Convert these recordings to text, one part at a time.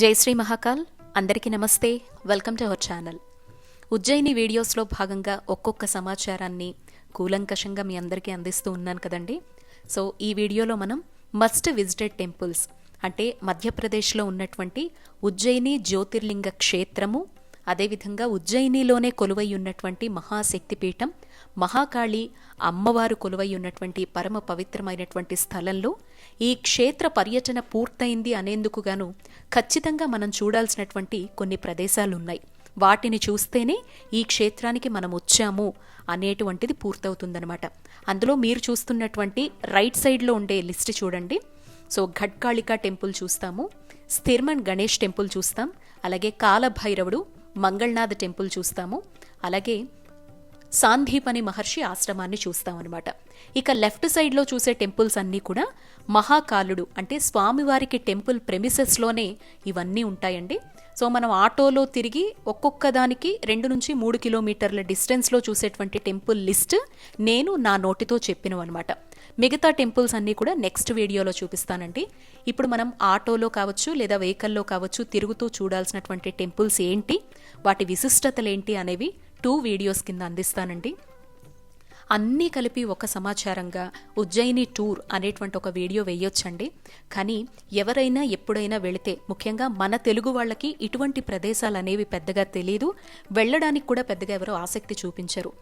జై శ్రీ మహాకాల్. అందరికీ నమస్తే. Welcome to our channel. Ujjain వీడియోస్లో భాగంగా ఒక్కొక్క సమాచారాన్ని కూలంకషంగా మీ అందరికీ అందిస్తూ ఉన్నాను కదండి. సో ఈ వీడియోలో మనం మస్ట్ విజిటెడ్ టెంపుల్స్ అంటే మధ్యప్రదేశ్లో ఉన్నటువంటి ఉజ్జయిని జ్యోతిర్లింగ క్షేత్రము అదేవిధంగా ఉజ్జయినిలోనే కొలువై ఉన్నటువంటి మహాశక్తిపీఠం మహాకాళి అమ్మవారు కొలువై ఉన్నటువంటి పరమ పవిత్రమైనటువంటి స్థలంలో ఈ క్షేత్ర పర్యటన పూర్తయింది అనేందుకు గాను ఖచ్చితంగా మనం చూడాల్సినటువంటి కొన్ని ప్రదేశాలు ఉన్నాయి వాటిని చూస్తేనే ఈ క్షేత్రానికి మనం వచ్చాము అనేటువంటిది పూర్తవుతుందనమాట అందులో మీరు చూస్తున్నటువంటి రైట్ సైడ్లో ఉండే లిస్ట్ చూడండి. సో ఘట్కాళికా టెంపుల్ చూస్తాము స్థిర్మన్ గణేష్ టెంపుల్ చూస్తాం అలాగే కాలభైరవుడు మంగళనాథ్ టెంపుల్ చూస్తాము అలాగే సాందీపని మహర్షి ఆశ్రమాన్ని చూస్తామన్నమాట. ఇక లెఫ్ట్ సైడ్లో చూసే టెంపుల్స్ అన్నీ కూడా మహాకాలుడు అంటే స్వామివారికి టెంపుల్ ప్రెమిసెస్లోనే ఇవన్నీ ఉంటాయండి. సో మనం ఆటోలో తిరిగి ఒక్కొక్క దానికి రెండు నుంచి మూడు కిలోమీటర్ల డిస్టెన్స్లో చూసేటువంటి టెంపుల్ లిస్ట్ నేను నా నోటితో చెప్పినవి అనమాట మిగతా టెంపుల్స్ అన్నీ కూడా నెక్స్ట్ వీడియోలో చూపిస్తానండి. ఇప్పుడు మనం ఆటోలో కావచ్చు లేదా వెహికల్లో కావచ్చు తిరుగుతూ చూడాల్సినటువంటి టెంపుల్స్ ఏంటి? వాటి విశిష్టతలేంటి అనేవి టూ వీడియోస్ కింద అందిస్తానండి. అన్నీ కలిపి ఒక సమాచారంగా ఉజ్జయిని టూర్ అనేటువంటి ఒక వీడియో వేయొచ్చండి. కానీ ఎవరైనా ఎప్పుడైనా వెళితే ముఖ్యంగా మన తెలుగు వాళ్ళకి ఇటువంటి ప్రదేశాలు అనేవి పెద్దగా తెలియదు వెళ్ళడానికి కూడా పెద్దగా ఎవరో ఆసక్తి చూపించరు.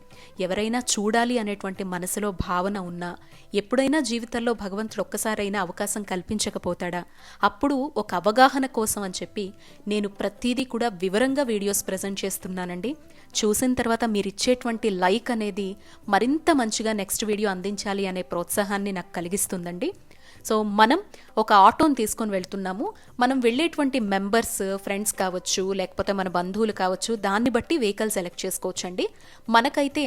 ఎవరైనా చూడాలి అనేటువంటి మనసులో భావన ఉన్నా ఎప్పుడైనా జీవితంలో భగవంతుడు ఒక్కసారైనా అవకాశం కల్పించకపోతాడా? అప్పుడు ఒక అవగాహన కోసం అని చెప్పి నేను ప్రతిదీ కూడా వివరంగా వీడియోస్ ప్రజెంట్ చేస్తున్నానండి. చూసిన తర్వాత మీరు ఇచ్చేటువంటి లైక్ అనేది మరింత మంచిగా నెక్స్ట్ వీడియో అందించాలి అనే ప్రోత్సాహాన్ని నాకు కలిగిస్తుందండి. సో మనం ఒక ఆటోని తీసుకొని వెళ్తున్నాము. మనం వెళ్ళేటువంటి మెంబర్స్ ఫ్రెండ్స్ కావచ్చు లేకపోతే మన బంధువులు కావచ్చు దాన్ని బట్టి వెహికల్ సెలెక్ట్ చేసుకోవచ్చండి. మనకైతే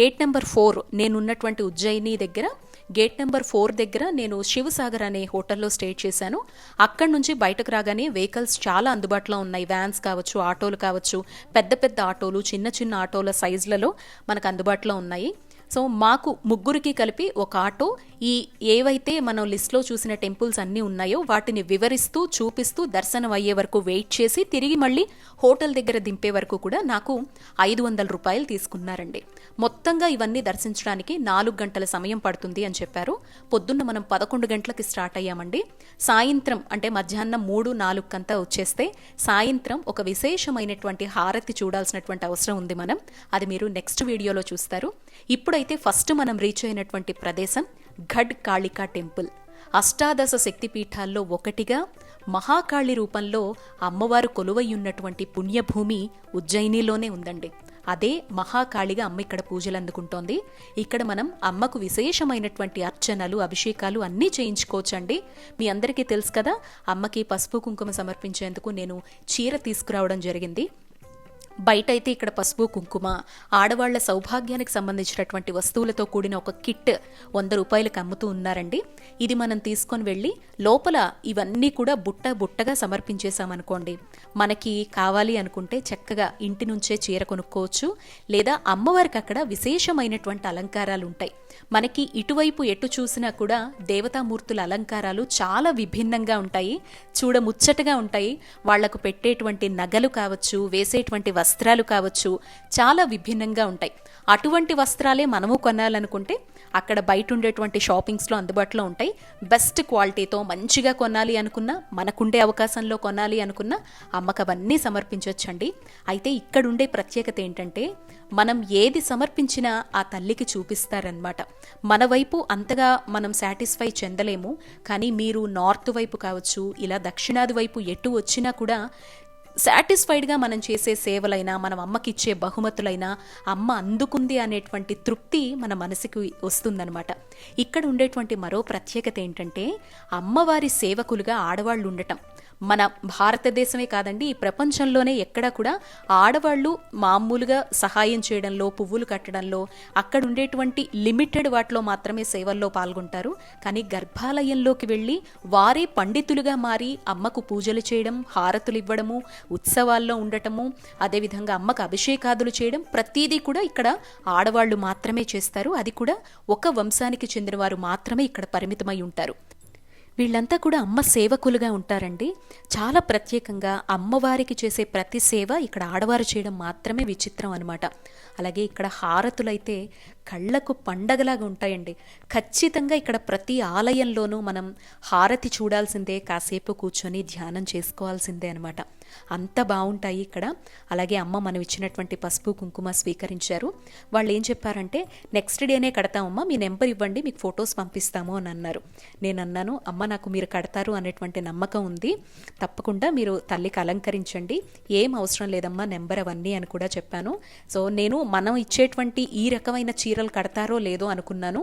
గేట్ నెంబర్ ఫోర్ నేనున్నటువంటి ఉజ్జయిని దగ్గర గేట్ నెంబర్ ఫోర్ దగ్గర నేను శివసాగర్ అనే హోటల్లో స్టే చేశాను. అక్కడి నుంచి బయటకు రాగానే వెహికల్స్ చాలా అందుబాటులో ఉన్నాయి. వ్యాన్స్ కావచ్చు ఆటోలు కావచ్చు పెద్ద పెద్ద ఆటోలు చిన్న చిన్న ఆటోల సైజులలో మనకు అందుబాటులో ఉన్నాయి. సో మాకు ముగ్గురికి కలిపి ఒక ఆటో. ఈ ఏవైతే మనం లిస్ట్లో చూసిన టెంపుల్స్ అన్నీ ఉన్నాయో వాటిని వివరిస్తూ చూపిస్తూ దర్శనం అయ్యే వరకు వెయిట్ చేసి తిరిగి మళ్ళీ హోటల్ దగ్గర దింపే వరకు కూడా నాకు ఐదు వందల రూపాయలు తీసుకున్నారండి. మొత్తంగా ఇవన్నీ దర్శించడానికి నాలుగు గంటల సమయం పడుతుంది అని చెప్పారు. పొద్దున్న మనం పదకొండు గంటలకి స్టార్ట్ అయ్యామండి. సాయంత్రం అంటే మధ్యాహ్నం మూడు నాలుగు కంతా వచ్చేస్తే సాయంత్రం ఒక విశేషమైనటువంటి హారతి చూడాల్సినటువంటి అవసరం ఉంది మనం. అది మీరు నెక్స్ట్ వీడియోలో చూస్తారు. ఇప్పుడైతే ఫస్ట్ మనం రీచ్ అయినటువంటి ప్రదేశం ఘడ్ కాళికా టెంపుల్. అష్టాదశ శక్తిపీఠాల్లో ఒకటిగా మహాకాళి రూపంలో అమ్మవారు కొలువై ఉన్నటువంటి పుణ్యభూమి ఉజ్జయినిలోనే ఉందండి. అదే మహాకాళిగా అమ్మ ఇక్కడ పూజలు అందుకుంటోంది. ఇక్కడ మనం అమ్మకు విశేషమైనటువంటి అర్చనలు అభిషేకాలు అన్నీ చేయించుకోవచ్చండి. మీ అందరికీ తెలుసు కదా అమ్మకి పసుపు కుంకుమ సమర్పించేందుకు నేను చీర తీసుకురావడం జరిగింది. బయట అయితే ఇక్కడ పసుపు కుంకుమ. ఆడవాళ్ళ సౌభాగ్యానికి సంబంధించినటువంటి వస్తువులతో కూడిన ఒక కిట్ వంద రూపాయలకు అమ్ముతూ ఉన్నారండి. ఇది మనం తీసుకొని వెళ్ళి లోపల ఇవన్నీ కూడా బుట్ట బుట్టగా సమర్పించేశామనుకోండి. మనకి కావాలి అనుకుంటే చక్కగా ఇంటి నుంచే చీర కొనుక్కోవచ్చు. లేదా అమ్మవారికి అక్కడ విశేషమైనటువంటి అలంకారాలు ఉంటాయి మనకి ఇటువైపు ఎటు చూసినా కూడా దేవతామూర్తుల అలంకారాలు చాలా విభిన్నంగా ఉంటాయి చూడ ముచ్చటగా ఉంటాయి. వాళ్ళకు పెట్టేటువంటి నగలు కావచ్చు వేసేటువంటి వస్త్రాలు కావచ్చు చాలా విభిన్నంగా ఉంటాయి. అటువంటి వస్త్రాలే మనము కొనాలనుకుంటే అక్కడ బయట ఉండేటువంటి షాపింగ్స్లో అందుబాటులో ఉంటాయి. బెస్ట్ క్వాలిటీతో మంచిగా కొనాలి అనుకున్నా మనకుండే అవకాశంలో కొనాలి అనుకున్నా అమ్మకవన్నీ సమర్పించవచ్చండి అయితే ఇక్కడ ఉండే ప్రత్యేకత ఏంటంటే మనం ఏది సమర్పించినా ఆ తల్లికి చూపిస్తారనమాట మన వైపు అంతగా మనం సాటిస్ఫై చెందలేము కానీ మీరు నార్త్ వైపు కావచ్చు ఇలా దక్షిణాది వైపు ఎటు వచ్చినా కూడా సాటిస్ఫైడ్గా మనం చేసే సేవలైనా మనం అమ్మకిచ్చే బహుమతులైనా అమ్మ అందుకుంది అనేటువంటి తృప్తి మన మనసుకి వస్తుందనమాట ఇక్కడ ఉండేటువంటి మరో ప్రత్యేకత ఏంటంటే అమ్మవారి సేవకులుగా ఆడవాళ్ళు ఉండటం మన భారతదేశమే కాదండి ఈ ప్రపంచంలోనే ఎక్కడా కూడా ఆడవాళ్ళు మామూలుగా సహాయం చేయడంలో పువ్వులు కట్టడంలో అక్కడ ఉండేటువంటి లిమిటెడ్ వాటిలో మాత్రమే సేవల్లో పాల్గొంటారు. కానీ గర్భాలయంలోకి వెళ్ళి వారే పండితులుగా మారి అమ్మకు పూజలు చేయడం హారతులు ఇవ్వడము ఉత్సవాల్లో ఉండటము అదేవిధంగా అమ్మకు అభిషేకాదులు చేయడం ప్రతిదీ కూడా ఇక్కడ ఆడవాళ్ళు మాత్రమే చేస్తారు. అది కూడా ఒక వంశానికి చెందిన వారు మాత్రమే ఇక్కడ పరిమితమై ఉంటారు. వీళ్ళంతా కూడా అమ్మ సేవకులుగా ఉంటారండి. చాలా ప్రత్యేకంగా అమ్మవారికి చేసే ప్రతి సేవ ఇక్కడ ఆడవారు చేయడం మాత్రమే విచిత్రం అనమాట అలాగే ఇక్కడ హారతులైతే కళ్ళకు పండగలాగా ఉంటాయండి. ఖచ్చితంగా ఇక్కడ ప్రతి ఆలయంలోనూ మనం హారతి చూడాల్సిందే కాసేపు కూర్చొని ధ్యానం చేసుకోవాల్సిందే అనమాట అంత బాగుంటాయి ఇక్కడ. అలాగే అమ్మ మనం ఇచ్చినటువంటి పసుపు కుంకుమ స్వీకరించారు. వాళ్ళు ఏం చెప్పారంటే నెక్స్ట్ డేనే కడతామమ్మా మీ నెంబర్ ఇవ్వండి మీకు ఫొటోస్ పంపిస్తాము అని అన్నారు. నేను అన్నాను అమ్మ నాకు మీరు కడతారు అనేటువంటి నమ్మకం ఉంది. తప్పకుండా మీరు తల్లికి అలంకరించండి. ఏం అవసరం లేదమ్మా నెంబర్ అవన్నీ అని కూడా చెప్పాను. సో నేను మనం ఇచ్చేటువంటి ఈ రకమైన చీరలు కడతారో లేదో అనుకున్నాను.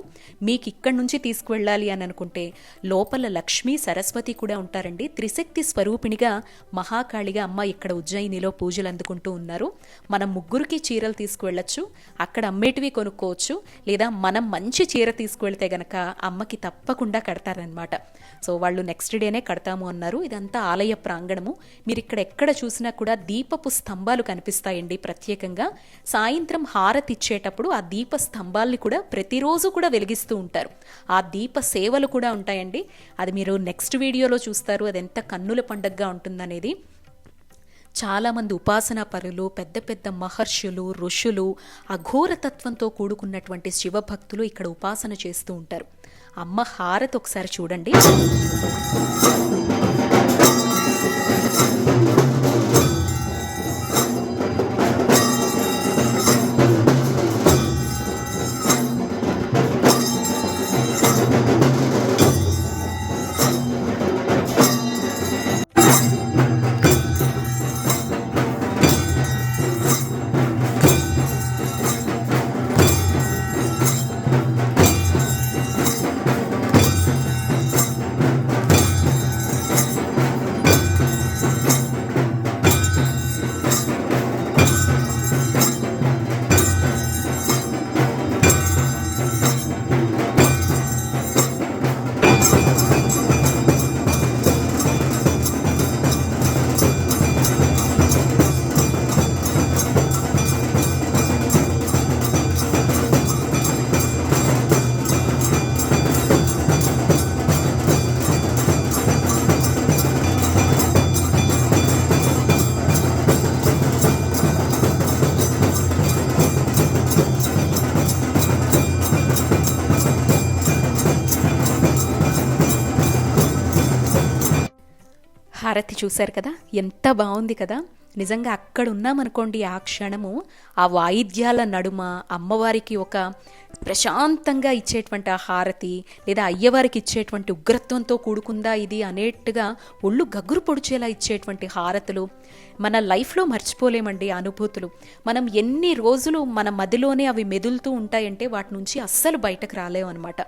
మీకు ఇక్కడి నుంచి తీసుకువెళ్ళాలి అని అనుకుంటే లోపల లక్ష్మీ సరస్వతి కూడా ఉంటారండి. త్రిశక్తి స్వరూపిణిగా మహాకాళిగా అమ్మ ఇక్కడ ఉజ్జయినిలో పూజలు అందుకుంటూ ఉన్నారు. మనం ముగ్గురికి చీరలు తీసుకువెళ్ళొచ్చు అక్కడ అమ్మేటివి కొనుక్కోవచ్చు లేదా మనం మంచి చీర తీసుకువెళ్తే గనక అమ్మకి తప్పకుండా కడతారనమాట సో వాళ్ళు నెక్స్ట్ డేనే కడతాము అన్నారు. ఇదంతా ఆలయ ప్రాంగణము. మీరు ఇక్కడ ఎక్కడ చూసినా కూడా దీపపు స్తంభాలు కనిపిస్తాయండి ప్రత్యేకంగా. సాయంత్రం హారతి ఇచ్చేటప్పుడు ఆ దీప స్తంభాల్ని కూడా ప్రతిరోజు కూడా వెలిగిస్తూ ఉంటారు. ఆ దీప సేవలు కూడా ఉంటాయండి. అది మీరు నెక్స్ట్ వీడియోలో చూస్తారు. అది ఎంత కన్నుల పండగగా ఉంటుందనేది. చాలామంది ఉపాసనా పరులు పెద్ద పెద్ద మహర్షులు ఋషులు అఘోరతత్వంతో కూడుకున్నటువంటి శివభక్తులు ఇక్కడ ఉపాసన చేస్తూ ఉంటారు. అమ్మ హారతి ఒకసారి చూడండి. హారతి చూశారు కదా? ఎంత బాగుంది కదా? నిజంగా అక్కడ ఉన్నామనుకోండి ఆ క్షణము ఆ వాయిద్యాల నడుమ అమ్మవారికి ఒక ప్రశాంతంగా ఇచ్చేటువంటి ఆ హారతి లేదా అయ్యవారికి ఇచ్చేటువంటి ఉగ్రత్వంతో కూడుకుందా ఇది అనేట్టుగా ఒళ్ళు గగ్గురు పొడిచేలా ఇచ్చేటువంటి హారతులు. మన లైఫ్లో మర్చిపోలేమండి ఆ అనుభూతులు. మనం ఎన్ని రోజులు మన మదిలోనే అవి మెదులుతూ ఉంటాయంటే వాటి నుంచి అస్సలు బయటకు రాలేమన్నమాట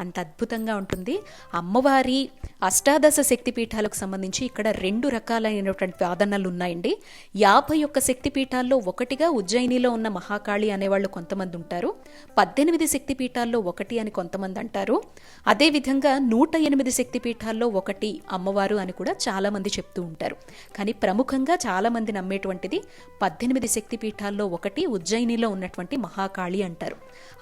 అంత అద్భుతంగా ఉంటుంది. అమ్మవారి అష్టాదశ శక్తిపీఠాలకు సంబంధించి ఇక్కడ రెండు రకాలైనటువంటి వాదనలు ఉన్నాయండి. యాభై ఒక్క శక్తిపీఠాల్లో ఒకటిగా ఉజ్జయినిలో ఉన్న మహాకాళి అనేవాళ్ళు కొంతమంది ఉంటారు. పద్దెనిమిది శక్తిపీఠాల్లో ఒకటి అని కొంతమంది అంటారు. అదేవిధంగా నూట ఎనిమిది శక్తిపీఠాల్లో ఒకటి అమ్మవారు అని కూడా చాలామంది చెప్తూ ఉంటారు. కానీ ప్రముఖంగా చాలామంది నమ్మేటువంటిది పద్దెనిమిది శక్తిపీఠాల్లో ఒకటి ఉజ్జయినిలో ఉన్నటువంటి మహాకాళి అంటారు.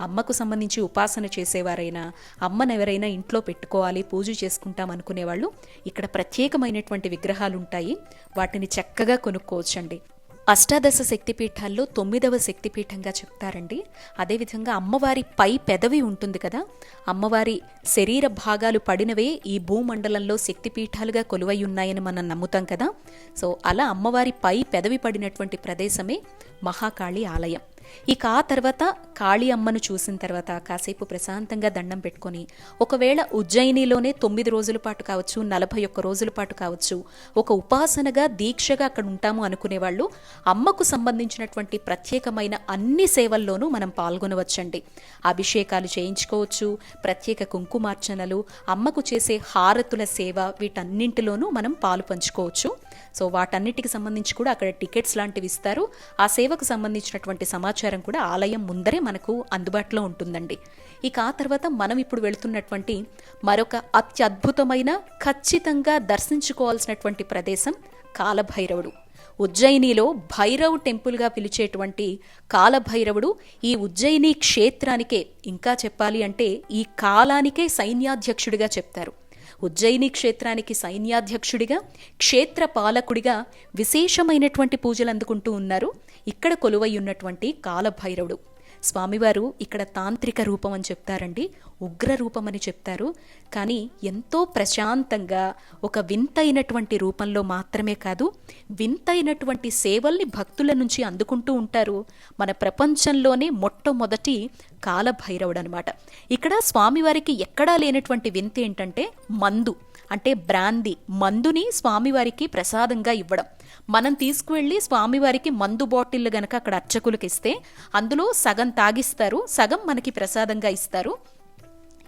అమ్మకు సంబంధించి ఉపాసన చేసేవారైనా అమ్మనెవరైనా ఇంట్లో పెట్టుకోవాలి పూజ చేసుకుంటాం అనుకునేవాళ్ళు ఇక్కడ ప్రత్యేకమైనటువంటి విగ్రహాలు ఉంటాయి వాటిని చక్కగా కొనుక్కోవచ్చండి. అష్టాదశ శక్తిపీఠాల్లో తొమ్మిదవ శక్తిపీఠంగా చెప్తారండి. అదేవిధంగా అమ్మవారి పై పెదవి ఉంటుంది కదా అమ్మవారి శరీర భాగాలు పడినవే ఈ భూమండలంలో శక్తిపీఠాలుగా కొలువై ఉన్నాయని మనం నమ్ముతాం కదా. సో అలా అమ్మవారి పై పెదవి పడినటువంటి ప్రదేశమే మహాకాళి ఆలయం. ఇక ఆ తర్వాత కాళీ అమ్మను చూసిన తర్వాత కాసేపు ప్రశాంతంగా దండం పెట్టుకొని ఒకవేళ ఉజ్జయినిలోనే తొమ్మిది రోజుల పాటు కావచ్చు నలభై ఒక్క రోజుల పాటు కావచ్చు ఒక ఉపాసనగా దీక్షగా అక్కడ ఉంటాము అనుకునేవాళ్ళు అమ్మకు సంబంధించినటువంటి ప్రత్యేకమైన అన్ని సేవల్లోనూ మనం పాల్గొనవచ్చండి. అభిషేకాలు చేయించుకోవచ్చు ప్రత్యేక కుంకుమార్చనలు అమ్మకు చేసే హారతుల సేవ వీటన్నింటిలోనూ మనం పాలు పంచుకోవచ్చు. సో వాటన్నిటికి సంబంధించి కూడా అక్కడ టికెట్స్ లాంటివి ఇస్తారు. ఆ సేవకు సంబంధించినటువంటి సమాచారం కూడా ఆలయం ముందరే మనకు అందుబాటులో ఉంటుందండి. ఇక ఆ తర్వాత మనం ఇప్పుడు వెళుతున్నటువంటి మరొక అత్యద్భుతమైన ఖచ్చితంగా దర్శించుకోవాల్సినటువంటి ప్రదేశం కాలభైరవుడు. ఉజ్జయినిలో భైరవ్ టెంపుల్గా పిలిచేటువంటి కాలభైరవుడు ఈ ఉజ్జయిని క్షేత్రానికే ఇంకా చెప్పాలి అంటే ఈ కాలానికే సైన్యాధ్యక్షుడిగా చెప్తారు. ఉజ్జయిని క్షేత్రానికి సైన్యాధ్యక్షుడిగా క్షేత్ర పాలకుడిగా విశేషమైనటువంటి పూజలు అందుకుంటూ ఉన్నారు. ఇక్కడ కొలువై ఉన్నటువంటి కాలభైరవుడు. స్వామివారు ఇక్కడ తాంత్రిక రూపం అని చెప్తారండి ఉగ్ర రూపం అని చెప్తారు. కానీ ఎంతో ప్రశాంతంగా ఒక వింతైనటువంటి రూపంలో మాత్రమే కాదు వింతైనటువంటి సేవల్ని భక్తుల నుంచి అందుకుంటూ ఉంటారు మన ప్రపంచంలోనే మొట్టమొదటి కాలభైరవుడు అనమాట ఇక్కడ స్వామివారికి ఎక్కడా లేనటువంటి వింత ఏంటంటే మందు. అంటే బ్రాంది మందుని స్వామివారికి ప్రసాదంగా ఇవ్వడం. మనం తీసుకువెళ్ళి స్వామివారికి మందు బాటిల్ గనక అక్కడ అర్చకులకు ఇస్తే అందులో సగం తాగిస్తారు సగం మనకి ప్రసాదంగా ఇస్తారు.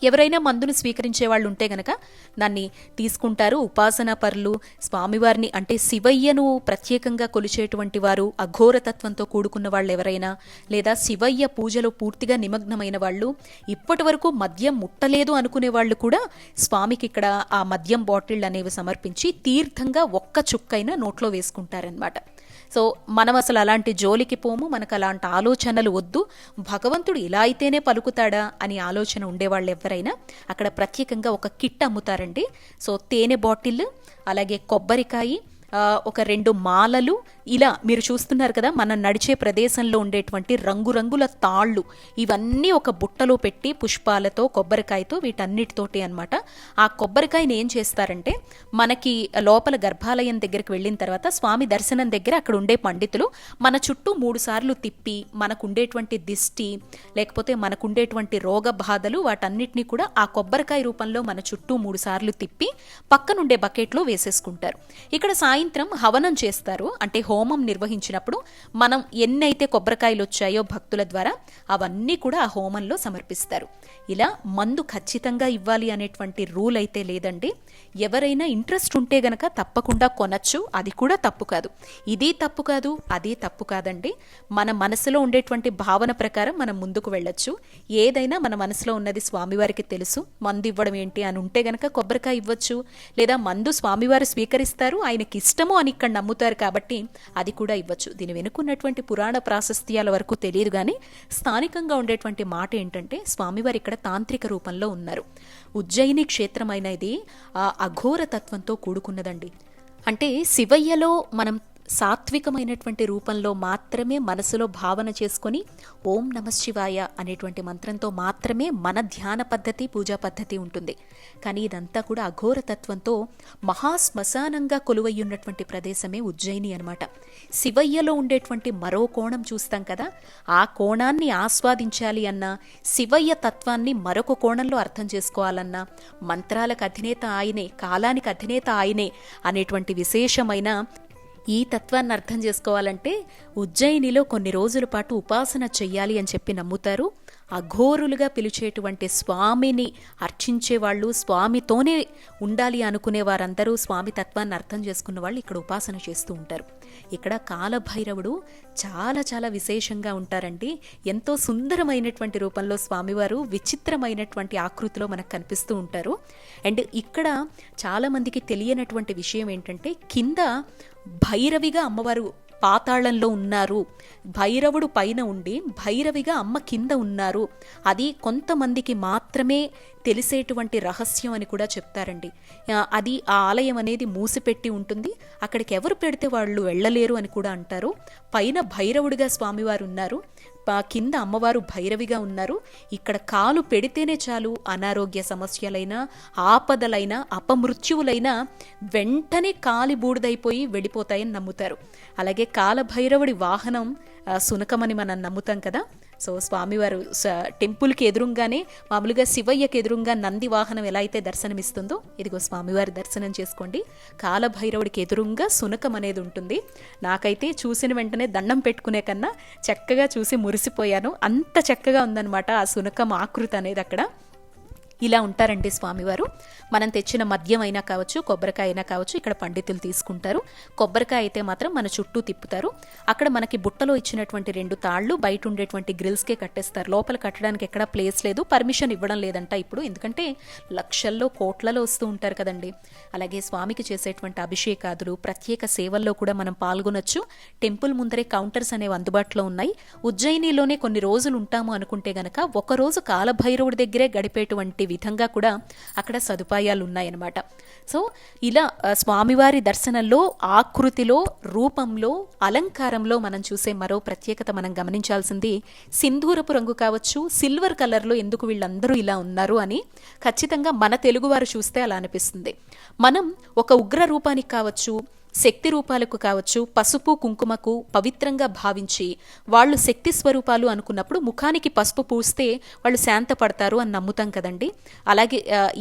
ఎవరైనా మందును స్వీకరించే వాళ్ళు ఉంటే గనక దాన్ని తీసుకుంటారు. ఉపాసన పరులు స్వామివారిని అంటే శివయ్యను ప్రత్యేకంగా కొలిచేటువంటి వారు అఘోరతత్వంతో కూడుకున్న వాళ్ళు ఎవరైనా లేదా శివయ్య పూజలో పూర్తిగా నిమగ్నమైన వాళ్ళు ఇప్పటి వరకు మద్యం ముట్టలేదు అనుకునే వాళ్ళు కూడా స్వామికి ఇక్కడ ఆ మద్యం బాటిల్ అనేవి సమర్పించి తీర్థంగా ఒక్క చుక్కైనా నోట్లో వేసుకుంటారనమాట సో మనం అసలు అలాంటి జోలికి పోము మనకు అలాంటి ఆలోచనలు వద్దు. భగవంతుడు ఇలా అయితేనే పలుకుతాడా అని ఆలోచన ఉండేవాళ్ళు ఎవరైనా అక్కడ ప్రత్యేకంగా ఒక కిట్ అమ్ముతారండి. సో తేనె బాటిల్ అలాగే కొబ్బరికాయ ఒక రెండు మాలలు. ఇలా మీరు చూస్తున్నారు కదా మనం నడిచే ప్రదేశంలో ఉండేటువంటి రంగురంగుల తాళ్ళు. ఇవన్నీ ఒక బుట్టలో పెట్టి పుష్పాలతో కొబ్బరికాయతో వీటన్నిటితోటి అన్నమాట. ఆ కొబ్బరికాయని ఏం చేస్తారంటే మనకి లోపల గర్భాలయం దగ్గరికి వెళ్ళిన తర్వాత స్వామి దర్శనం దగ్గర అక్కడ ఉండే పండితులు మన చుట్టూ మూడు సార్లు తిప్పి మనకు ఉండేటువంటి దిష్టి లేకపోతే మనకు ఉండేటువంటి రోగ బాధలు వాటన్నిటిని కూడా ఆ కొబ్బరికాయ రూపంలో మన చుట్టూ మూడు సార్లు తిప్పి పక్కనుండే బకెట్లో వేసేసుకుంటారు. ఇక్కడ సాయంత్రం హవనం చేస్తారు. అంటే హోమం నిర్వహించినప్పుడు మనం ఎన్నైతే కొబ్బరికాయలు వచ్చాయో భక్తుల ద్వారా అవన్నీ కూడా ఆ హోమంలో సమర్పిస్తారు. ఇలా మందు ఖచ్చితంగా ఇవ్వాలి అనేటువంటి రూల్ అయితే లేదండి. ఎవరైనా ఇంట్రెస్ట్ ఉంటే గనక తప్పకుండా కొనచ్చు. అది కూడా తప్పు కాదు. ఇది తప్పు కాదు అది తప్పు కాదండి. మన మనసులో ఉండేటువంటి భావన ప్రకారం మనం ముందుకు వెళ్ళొచ్చు. ఏదైనా మన మనసులో ఉన్నది స్వామివారికి తెలుసు. మందు ఇవ్వడం ఏంటి అని ఉంటే గనక కొబ్బరికాయ ఇవ్వచ్చు. లేదా మందు స్వామివారు స్వీకరిస్తారు. ఆయనకి ఇష్టమో అని ఇక్కడ నమ్ముతారు కాబట్టి అది కూడా ఇవ్వచ్చు. దీని వెనుకున్నటువంటి పురాణ ప్రాశస్త్యాల వరకు తెలియదు కానీ స్థానికంగా ఉండేటువంటి మాట ఏంటంటే స్వామివారు ఇక్కడ తాంత్రిక రూపంలో ఉన్నారు. ఉజ్జయిని క్షేత్రమైన ఇది ఆ అఘోర తత్వంతో కూడుకున్నదండి. అంటే శివయ్యలో మనం సాత్వికమైనటువంటి రూపంలో మాత్రమే మనసులో భావన చేసుకొని ఓం నమశివాయ అనేటువంటి మంత్రంతో మాత్రమే మన ధ్యాన పద్ధతి పూజా పద్ధతి ఉంటుంది. కానీ ఇదంతా కూడా అఘోరతత్వంతో మహాశ్మశానంగా కొలువయ్యున్నటువంటి ప్రదేశమే ఉజ్జయిని అనమాట శివయ్యలో ఉండేటువంటి మరో కోణం చూస్తాం కదా ఆ కోణాన్ని ఆస్వాదించాలి అన్నా శివయ్య తత్వాన్ని మరొక కోణంలో అర్థం చేసుకోవాలన్నా మంత్రాలకు అధినేత ఆయనే కాలానికి అధినేత ఆయనే అనేటువంటి విశేషమైన ఈ తత్వాన్ని అర్థం చేసుకోవాలంటే ఉజ్జయినిలో కొన్ని రోజుల పాటు ఉపాసన చెయ్యాలి అని చెప్పి నమ్ముతారు. అఘోరులుగా పిలిచేటువంటి స్వామిని అర్చించే వాళ్ళు స్వామితోనే ఉండాలి అనుకునే వారందరూ స్వామి తత్వాన్ని అర్థం చేసుకున్న వాళ్ళు ఇక్కడ ఉపాసన చేస్తూ ఉంటారు. ఇక్కడ కాలభైరవుడు చాలా చాలా విశేషంగా ఉంటారండి. ఎంతో సుందరమైనటువంటి రూపంలో స్వామివారు విచిత్రమైనటువంటి ఆకృతిలో మనకు కనిపిస్తూ ఉంటారు. అండ్ ఇక్కడ చాలామందికి తెలియనటువంటి విషయం ఏంటంటే కింద భైరవిగా అమ్మవారు పాతాళంలో ఉన్నారు. భైరవుడు పైన ఉండి భైరవిగా అమ్మ కింద ఉన్నారు. అది కొంతమందికి మాత్రమే తెలిసేటువంటి రహస్యం అని కూడా చెప్తారండి. అది ఆ ఆలయం అనేది మూసిపెట్టి ఉంటుంది. అక్కడికి ఎవరు పెడితే వాళ్ళు వెళ్ళలేరు అని కూడా అంటారు. పైన భైరవుడిగా స్వామివారు ఉన్నారు. కింద అమ్మవారు భైరవిగా ఉన్నారు. ఇక్కడ కాలు పెడితేనే చాలు అనారోగ్య సమస్యలైనా ఆపదలైనా అపమృత్యువులైనా వెంటనే కాలి బూడిదైపోయి వెళ్ళిపోతాయని నమ్ముతారు. అలాగే కాలభైరవుడి వాహనం సునకమని మనం నమ్ముతాం కదా సో స్వామివారు టెంపుల్కి ఎదురుగానే మామూలుగా శివయ్యకి ఎదురుగా నంది వాహనం ఎలా అయితే దర్శనమిస్తుందో ఇదిగో స్వామివారి దర్శనం చేసుకోండి. కాలభైరవుడికి ఎదురుగా సునకం అనేది ఉంటుంది. నాకైతే చూసిన వెంటనే దండం పెట్టుకునే కన్నా చక్కగా చూసి మురిసిపోయాను. అంత చక్కగా ఉందన్నమాట ఆ సునకం ఆకృతి అనేది అక్కడ. ఇలా ఉంటారండి స్వామివారు. మనం తెచ్చిన మద్యం అయినా కావచ్చు కొబ్బరికాయ అయినా కావచ్చు ఇక్కడ పండితులు తీసుకుంటారు. కొబ్బరికాయ అయితే మాత్రం మన చుట్టూ తిప్పుతారు. అక్కడ మనకి బుట్టలో ఇచ్చినటువంటి రెండు తాళ్ళు బయట ఉండేటువంటి గ్రిల్స్కే కట్టేస్తారు. లోపల కట్టడానికి ఎక్కడా ప్లేస్ లేదు పర్మిషన్ ఇవ్వడం లేదంట ఇప్పుడు. ఎందుకంటే లక్షల్లో కోట్లలో వస్తూ ఉంటారు కదండి. అలాగే స్వామికి చేసేటువంటి అభిషేకాదులు ప్రత్యేక సేవల్లో కూడా మనం పాల్గొనొచ్చు. టెంపుల్ ముందరే కౌంటర్స్ అనేవి అందుబాటులో ఉన్నాయి. ఉజ్జయినిలోనే కొన్ని రోజులు ఉంటాము అనుకుంటే గనక ఒకరోజు కాలభైరవుడి దగ్గరే గడిపేటువంటి విధంగా కూడా అక్కడ సదుపాయాలు ఉన్నాయన్నమాట సో ఇలా స్వామివారి దర్శనంలో ఆకృతిలో రూపంలో అలంకారంలో మనం చూసే మరో ప్రత్యేకత మనం గమనించాల్సింది సింధూరపు రంగు కావచ్చు సిల్వర్ కలర్లో ఎందుకు వీళ్ళందరూ ఇలా ఉన్నారు అని ఖచ్చితంగా మన తెలుగువారు చూస్తే అలా అనిపిస్తుంది. మనం ఒక ఉగ్ర రూపానికి కావచ్చు శక్తి రూపాలకు కావచ్చు పసుపు కుంకుమకు పవిత్రంగా భావించి వాళ్ళు శక్తి స్వరూపాలు అనుకున్నప్పుడు ముఖానికి పసుపు పూస్తే వాళ్ళు శాంతపడతారు అని నమ్ముతాం కదండి. అలాగే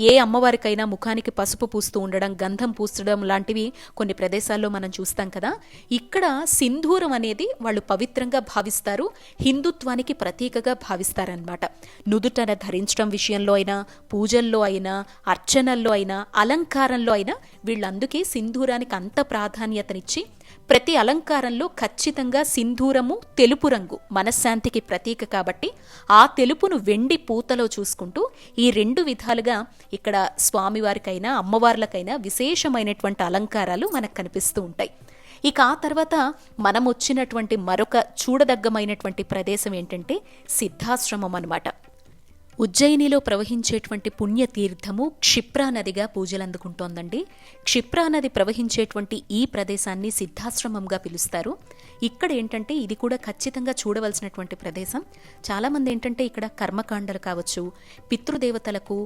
ఏ అమ్మవారికైనా ముఖానికి పసుపు పూస్తూ ఉండడం గంధం పూస్తడం లాంటివి కొన్ని ప్రదేశాల్లో మనం చూస్తాం కదా. ఇక్కడ సింధూరం అనేది వాళ్ళు పవిత్రంగా భావిస్తారు హిందుత్వానికి ప్రతీకగా భావిస్తారనమాట నుదుటన ధరించడం విషయంలో అయినా పూజల్లో అయినా అర్చనల్లో అయినా అలంకారంలో అయినా వీళ్ళందుకే సింధూరానికి అంత ప్రాధాన్యతనిచ్చి ప్రతి అలంకారంలో ఖచ్చితంగా సింధూరము తెలుపు రంగు మనశ్శాంతికి ప్రతీక కాబట్టి ఆ తెలుపును వెండి పూతలో చూసుకుంటూ ఈ రెండు విధాలుగా ఇక్కడ స్వామివారికైనా అమ్మవార్లకైనా విశేషమైనటువంటి అలంకారాలు మనకు కనిపిస్తూ ఉంటాయి. ఇక ఆ తర్వాత మనం వచ్చినటువంటి మరొక చూడదగ్గమైనటువంటి ప్రదేశం ఏంటంటే సిద్ధాశ్రమం అన్నమాట. ఉజ్జయినిలో ప్రవహించేటువంటి పుణ్యతీర్థము క్షిప్రా నదిగా పూజలందుకుంటోందండి క్షిప్రా నది ప్రవహించేటువంటి ఈ ప్రదేశాన్ని సిద్ధాశ్రమంగా పిలుస్తారు. ఇక్కడ ఏంటంటే ఇది కూడా ఖచ్చితంగా చూడవలసినటువంటి ప్రదేశం. చాలామంది ఏంటంటే ఇక్కడ కర్మకాండలు కావచ్చు పితృదేవతలకు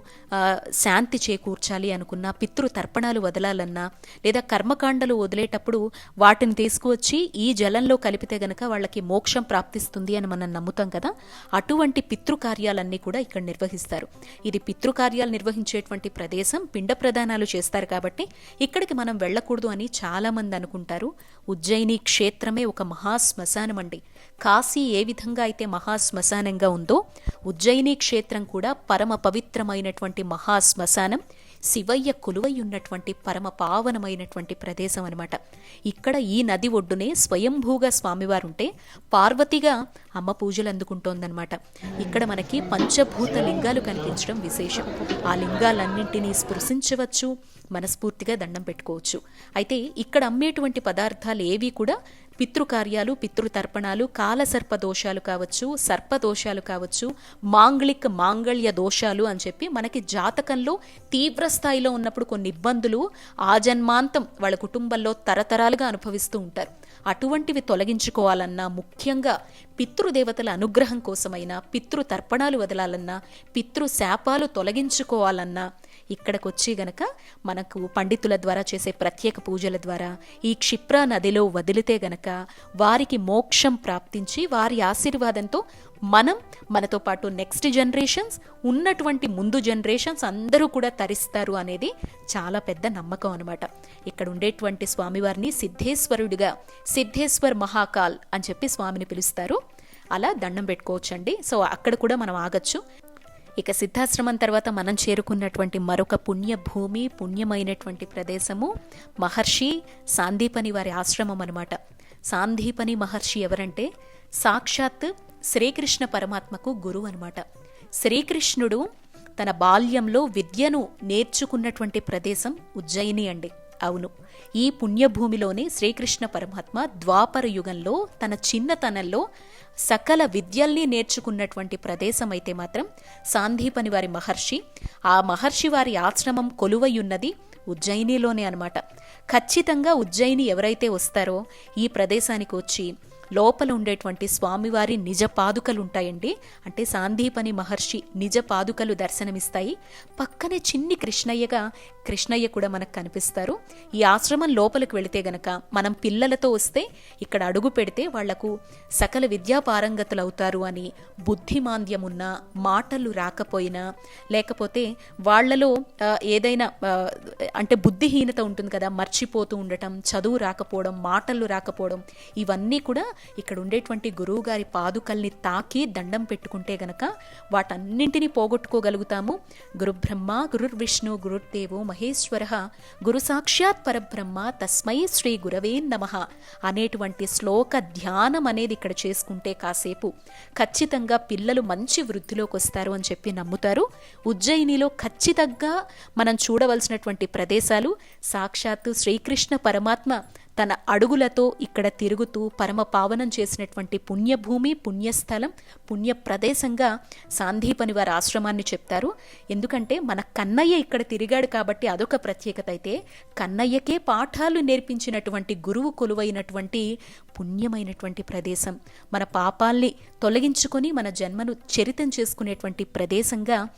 శాంతి చేకూర్చాలి అనుకున్నా పితృ తర్పణాలు వదలాలన్నా లేదా కర్మకాండలు వదిలేటప్పుడు వాటిని తీసుకువచ్చి ఈ జలంలో కలిపితే గనక వాళ్ళకి మోక్షం ప్రాప్తిస్తుంది అని మనం నమ్ముతాం కదా. అటువంటి పితృకార్యాలన్నీ కూడా ఇక్కడ నిర్వహిస్తారు. ఇది పితృకార్యాలు నిర్వహించేటువంటి ప్రదేశం పిండ ప్రదానాలు చేస్తారు కాబట్టి ఇక్కడికి మనం వెళ్ళకూడదు అని చాలామంది అనుకుంటారు. ఉజ్జయిని క్షేత్రమే ఒక మహా శ్మశానం అండి. కాశీ ఏ విధంగా అయితే మహాశ్మశానంగా ఉందో ఉజ్జయిని క్షేత్రం కూడా పరమ పవిత్రమైనటువంటి మహాశ్మశానం శివయ్య కొలువై ఉన్నటువంటి పరమ పావనమైనటువంటి ప్రదేశం అనమాట ఇక్కడ ఈ నది ఒడ్డునే స్వయంభూగా స్వామివారుంటే పార్వతిగా అమ్మ పూజలు అందుకుంటోందనమాట ఇక్కడ మనకి పంచభూత లింగాలు కనిపించడం విశేషం. ఆ లింగాలన్నింటినీ స్పృశించవచ్చు మనస్ఫూర్తిగా దండం పెట్టుకోవచ్చు. అయితే ఇక్కడ అమ్మేటువంటి పదార్థాలు ఏవి కూడా పితృకార్యాలు పితృతర్పణాలు కాలసర్ప దోషాలు కావచ్చు సర్పదోషాలు కావచ్చు మాంగళిక మాంగళ్య దోషాలు అని చెప్పి మనకి జాతకంలో తీవ్ర స్థాయిలో ఉన్నప్పుడు కొన్ని ఇబ్బందులు ఆ జన్మాంతం వాళ్ళ కుటుంబంలో తరతరాలుగా అనుభవిస్తూ ఉంటారు. అటువంటివి తొలగించుకోవాలన్నా ముఖ్యంగా పితృదేవతల అనుగ్రహం కోసమైనా పితృ తర్పణాలు వదలాలన్నా పితృ శాపాలు తొలగించుకోవాలన్నా ఇక్కడికి వచ్చి గనక మనకు పండితుల ద్వారా చేసే ప్రత్యేక పూజల ద్వారా ఈ క్షిప్ర నదిలో వదిలితే గనక వారికి మోక్షం ప్రాప్తించి వారి ఆశీర్వాదంతో మనం మనతో పాటు నెక్స్ట్ జనరేషన్స్ ఉన్నటువంటి ముందు జనరేషన్స్ అందరూ కూడా తరిస్తారు అనేది చాలా పెద్ద నమ్మకం అనమాట ఇక్కడ ఉండేటువంటి స్వామివారిని సిద్ధేశ్వరుడిగా సిద్ధేశ్వర్ మహాకాల్ అని చెప్పి స్వామిని పిలుస్తారు. అలా దండం పెట్టుకోవచ్చండి. సో అక్కడ కూడా మనం ఆగచ్చు. ఇక సిద్ధాశ్రమం తర్వాత మనం చేరుకున్నటువంటి మరొక పుణ్యభూమి పుణ్యమైనటువంటి ప్రదేశము మహర్షి సాందీపని వారి ఆశ్రమం అనమాట సాందీపని మహర్షి ఎవరంటే సాక్షాత్ శ్రీకృష్ణ పరమాత్మకు గురువు అనమాట శ్రీకృష్ణుడు తన బాల్యంలో విద్యను నేర్చుకున్నటువంటి ప్రదేశం ఉజ్జయిని అండి. అవును. ఈ పుణ్యభూమిలోనే శ్రీకృష్ణ పరమాత్మ ద్వాపర యుగంలో తన చిన్నతనంలో సకల విద్యల్ని నేర్చుకున్నటువంటి ప్రదేశం అయితే మాత్రం సాందీపని వారి మహర్షి. ఆ మహర్షి వారి ఆశ్రమం కొలువయున్నది ఉజ్జయినిలోనే అనమాట ఖచ్చితంగా ఉజ్జయిని ఎవరైతే వస్తారో ఈ ప్రదేశానికి వచ్చి లోపల ఉండేటువంటి స్వామివారి నిజ పాదుకలు ఉంటాయండి అంటే సాందీపని మహర్షి నిజ పాదుకలు దర్శనమిస్తాయి. పక్కనే చిన్ని కృష్ణయ్యగా కృష్ణయ్య కూడా మనకు కనిపిస్తారు. ఈ ఆశ్రమం లోపలికి వెళితే గనక మనం పిల్లలతో వస్తే ఇక్కడ అడుగు పెడితే వాళ్ళకు సకల విద్యా అవుతారు అని బుద్ధిమాంద్యమున్నా మాటలు రాకపోయినా లేకపోతే వాళ్ళలో ఏదైనా అంటే బుద్ధిహీనత ఉంటుంది కదా మర్చిపోతూ ఉండటం చదువు రాకపోవడం మాటలు రాకపోవడం ఇవన్నీ కూడా ఇక్కడ ఉండేటువంటి గురువు గారి పాదుకల్ని తాకి దండం పెట్టుకుంటే గనక వాటన్నింటినీ పోగొట్టుకోగలుగుతాము. గురుబ్రహ్మ గురుర్విష్ణు గురుర్దేవో మహేశ్వర గురు సాక్షాత్ పరబ్రహ్మ తస్మై శ్రీ గురవే నమ అనేటువంటి శ్లోక ధ్యానం అనేది ఇక్కడ చేసుకుంటే కాసేపు ఖచ్చితంగా పిల్లలు మంచి వృద్ధిలోకి వస్తారు అని చెప్పి నమ్ముతారు. ఉజ్జయినిలో ఖచ్చితంగా మనం చూడవలసినటువంటి ప్రదేశాలు సాక్షాత్తు శ్రీకృష్ణ పరమాత్మ తన అడుగులతో ఇక్కడ తిరుగుతూ పరమ పావనం చేసినటువంటి పుణ్యభూమి పుణ్యస్థలం పుణ్య ప్రదేశంగా సాందీపని వారి ఆశ్రమాన్ని చెప్తారు. ఎందుకంటే మన కన్నయ్య ఇక్కడ తిరిగాడు కాబట్టి అదొక ప్రత్యేకత అయితే కన్నయ్యకే పాఠాలు నేర్పించినటువంటి గురువు కొలువైనటువంటి పుణ్యమైనటువంటి ప్రదేశం. మన పాపాల్ని తొలగించుకొని మన జన్మను చరితం చేసుకునేటువంటి ప్రదేశంగా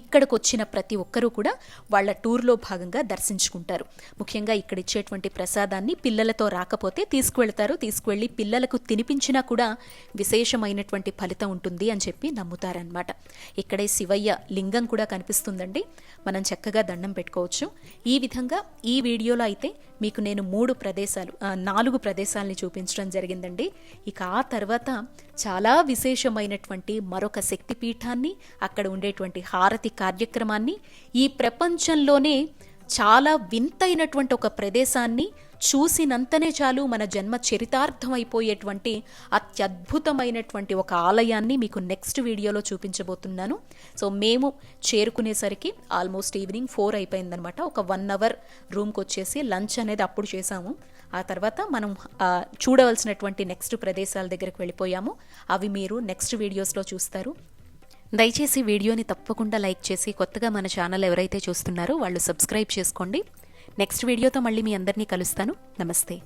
ఇక్కడికి వచ్చిన ప్రతి ఒక్కరూ కూడా వాళ్ళ టూర్లో భాగంగా దర్శించుకుంటారు. ముఖ్యంగా ఇక్కడ ఇచ్చేటువంటి ప్రసాదాన్ని పిల్లలతో రాకపోతే తీసుకువెళ్తారు. తీసుకువెళ్ళి పిల్లలకు తినిపించినా కూడా విశేషమైనటువంటి ఫలితం ఉంటుంది అని చెప్పి నమ్ముతారనమాట ఇక్కడే శివయ్య లింగం కూడా కనిపిస్తుందండి. మనం చక్కగా దండం పెట్టుకోవచ్చు. ఈ విధంగా ఈ వీడియోలో అయితే మీకు నేను మూడు ప్రదేశాలు నాలుగు ప్రదేశాలని చూపించడం జరిగిందండి. ఇక ఆ తర్వాత చాలా విశేషమైనటువంటి మరొక శక్తిపీఠాన్ని అక్కడ ఉండేటువంటి హారతి కార్యక్రమాన్ని ఈ ప్రపంచంలోనే చాలా వింతైనటువంటి ఒక ప్రదేశాన్ని చూసినంతనే చాలు మన జన్మ చరితార్థమైపోయేటువంటి అత్యద్భుతమైనటువంటి ఒక ఆలయాన్ని మీకు నెక్స్ట్ వీడియోలో చూపించబోతున్నాను. సో మేము చేరుకునేసరికి ఆల్మోస్ట్ ఈవినింగ్ ఫోర్ అయిపోయిందనమాట. ఒక వన్ అవర్ రూమ్కి వచ్చేసి లంచ్ అనేది అప్పుడు చేసాము ఆ తర్వాత మనం చూడవలసినటువంటి నెక్స్ట్ ప్రదేశాల దగ్గరికి వెళ్ళిపోయాము. అవి మీరు నెక్స్ట్ వీడియోస్లో చూస్తారు. దయచేసి వీడియోని తప్పకుండా లైక్ చేసి కొత్తగా మన ఛానల్ ఎవరైతే చూస్తున్నారో వాళ్ళు సబ్స్క్రైబ్ చేసుకోండి. నెక్స్ట్ వీడియోతో మళ్ళీ మీ అందరినీ కలుస్తాను. నమస్తే.